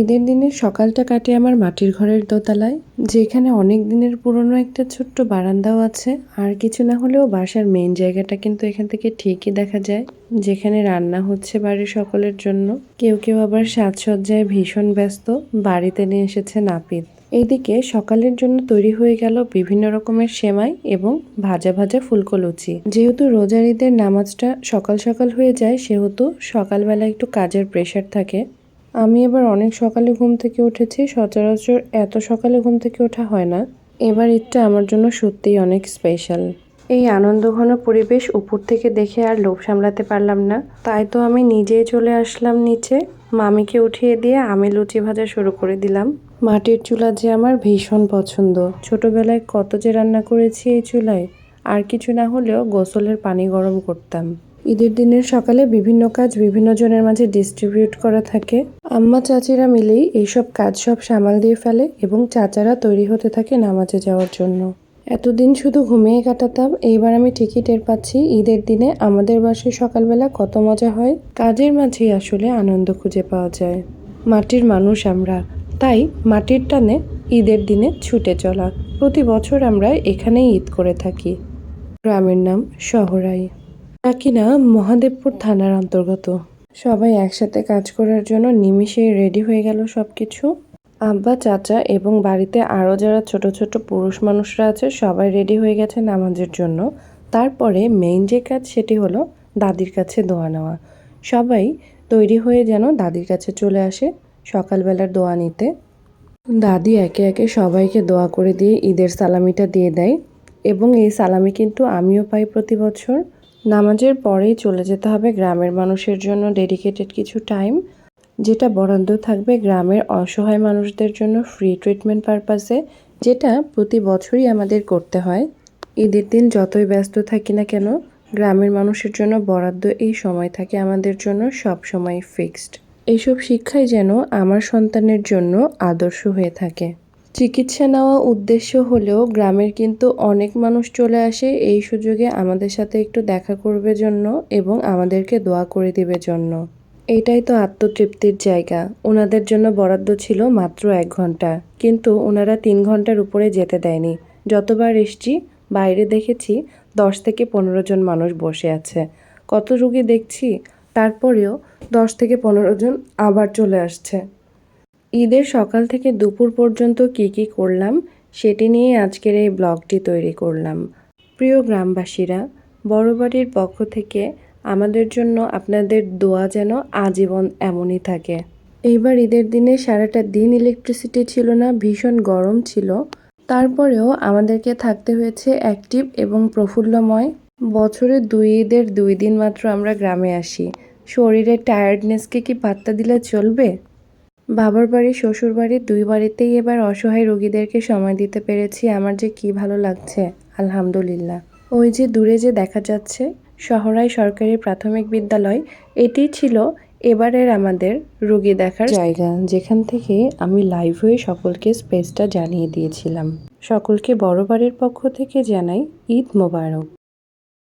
ঈদের দিনের সকালটা কাটে আমার মাটির ঘরের দোতলায়, যেখানে অনেক দিনের পুরনো একটা ছোট্ট বারান্দাও আছে। আর কিছু না হলেও বাসার মেইন জায়গাটা কিন্তু এখান থেকে ঠিকই দেখা যায়, যেখানে রান্না হচ্ছে বাড়ির সকলের জন্য। কেউ কেউ আবার সাজসজ্জায় ভীষণ ব্যস্ত, বাড়িতে নিয়ে এসেছে নাপিত। এইদিকে সকালের জন্য তৈরি হয়ে গেল বিভিন্ন রকমের সেমাই এবং ভাজা ভাজা ফুলকো লুচি যেহেতু রোজার ঈদের নামাজটা সকাল সকাল হয়ে যায়, সেহেতু সকালবেলা একটু কাজের প্রেশার থাকে। আমি এবার অনেক সকালে ঘুম থেকে উঠেছি, সচরাচর এত সকালে ঘুম থেকে ওঠা হয় না। এবার ঈদটা আমার জন্য সত্যিই অনেক স্পেশাল এই আনন্দঘন পরিবেশ উপর থেকে দেখে আর লোভ সামলাতে পারলাম না। তাই তো আমি নিজেই চলে আসলাম নিচে। মামিকে উঠিয়ে দিয়ে আমি লুচি ভাজা শুরু করে দিলাম। মাটির চুলা যে আমার ভীষণ পছন্দ। ছোটবেলায় কত যে রান্না করেছি এই চুলায়, আর কিছু না হলেও গোসলের পানি গরম করতাম। ঈদের দিনের সকালে বিভিন্ন কাজ বিভিন্ন জনের মাঝে ডিস্ট্রিবিউট করা থাকে। আম্মা চাচিরা মিলেই এইসব কাজ সব সামাল দিয়ে ফেলে এবং চাচারা তৈরি হতে থাকে নামাজে যাওয়ার জন্য। এতদিন শুধু ঘুমিয়ে কাটাতাম, এইবার আমি ঠিকই টের পাচ্ছি ঈদের দিনে আমাদের বাসায় সকালবেলা কত মজা হয়। কাজের মাঝেই আসলে আনন্দ খুঁজে পাওয়া যায়। মাটির মানুষ আমরা, তাই মাটির টানে ঈদের দিনে ছুটে চলা। প্রতি বছর আমরা এখানেই ঈদ করে থাকি। গ্রামের নাম শহরাই। কিনা মহাদেবপুর থানার অন্তর্গত। সবাই একসাথে কাজ করার জন্য নিমিষেই রেডি হয়ে গেল সব কিছু আব্বা, চাচা এবং বাড়িতে আরও যারা ছোট ছোট পুরুষ মানুষরা আছে, সবাই রেডি হয়ে গেছে নামাজের জন্য। তারপরে মেইন যে কাজ সেটি হলো দাদির কাছে দোয়া নেওয়া। সবাই তৈরি হয়ে যেন দাদির কাছে চলে আসে সকালবেলার দোয়া নিতে। দাদি একে একে সবাইকে দোয়া করে দিয়ে ঈদের সালামিটা দিয়ে দেয় এবং এই সালামি কিন্তু আমিও পাই প্রতি বছর। নামাজের পরেই চলে যেতে হবে গ্রামের মানুষের জন্য ডেডিকেটেড কিছু টাইম যেটা বরাদ্দ থাকবে গ্রামের অসহায় মানুষদের জন্য ফ্রি ট্রিটমেন্ট পারপাসে যেটা প্রতি বছরই আমাদের করতে হয়। ঈদের দিন যতই ব্যস্ত থাকি না কেন, গ্রামের মানুষের জন্য বরাদ্দ এই সময় থাকে আমাদের জন্য সব সময় ফিক্সড এইসব শিক্ষাই যেন আমার সন্তানের জন্য আদর্শ হয়ে থাকে। চিকিৎসা নেওয়া উদ্দেশ্য হলেও গ্রামের কিন্তু অনেক মানুষ চলে আসে এই সুযোগে আমাদের সাথে একটু দেখা করবে জন্য এবং আমাদেরকে দোয়া করে দিবে জন্য। এটাই তো আত্মতৃপ্তির জায়গা। ওনাদের জন্য বরাদ্দ ছিল মাত্র এক ঘণ্টা। কিন্তু ওনারা তিন ঘণ্টার উপরে যেতে দেয়নি। যতবার এসছি, বাইরে দেখেছি দশ থেকে পনেরো জন মানুষ বসে আছে। কত রুগী দেখছি, তারপরেও দশ থেকে পনেরো জন আবার চলে আসছে। ঈদের সকাল থেকে দুপুর পর্যন্ত কি কি করলাম, সেটি নিয়ে আজকের এই ব্লগটি তৈরি করলাম। প্রিয় গ্রামবাসীরা বড় বাড়ির পক্ষ থেকে আমাদের জন্য আপনাদের দোয়া যেন আজীবন এমনই থাকে। এইবার ঈদের দিনে সারাটা দিন ইলেকট্রিসিটি ছিল না, ভীষণ গরম ছিল। তারপরেও আমাদেরকে থাকতে হয়েছে অ্যাক্টিভ এবং প্রফুল্লময়। বছরে দুই ঈদের দুই দিন মাত্র আমরা গ্রামে আসি। শরীরের টায়ার্ডনেসকে কি পাত্তা দিলে চলবে? বাবার বাড়ি, শ্বশুর বাড়ি, দুই বাড়িতেই এবার অসহায় রোগীদেরকে সময় দিতে পেরেছি। আমার যে কি ভালো লাগছে, আলহামদুলিল্লাহ। ওই যে দূরে যে দেখা যাচ্ছে শহরাই সরকারি প্রাথমিক বিদ্যালয়, এটি ছিল এবারের আমাদের রোগী দেখার জায়গা, যেখান থেকে আমি লাইভ হয়ে সকলকে স্পেসটা জানিয়ে দিয়েছিলাম। সকলকে বড় বাড়ির পক্ষ থেকে জানাই ঈদ মোবারক।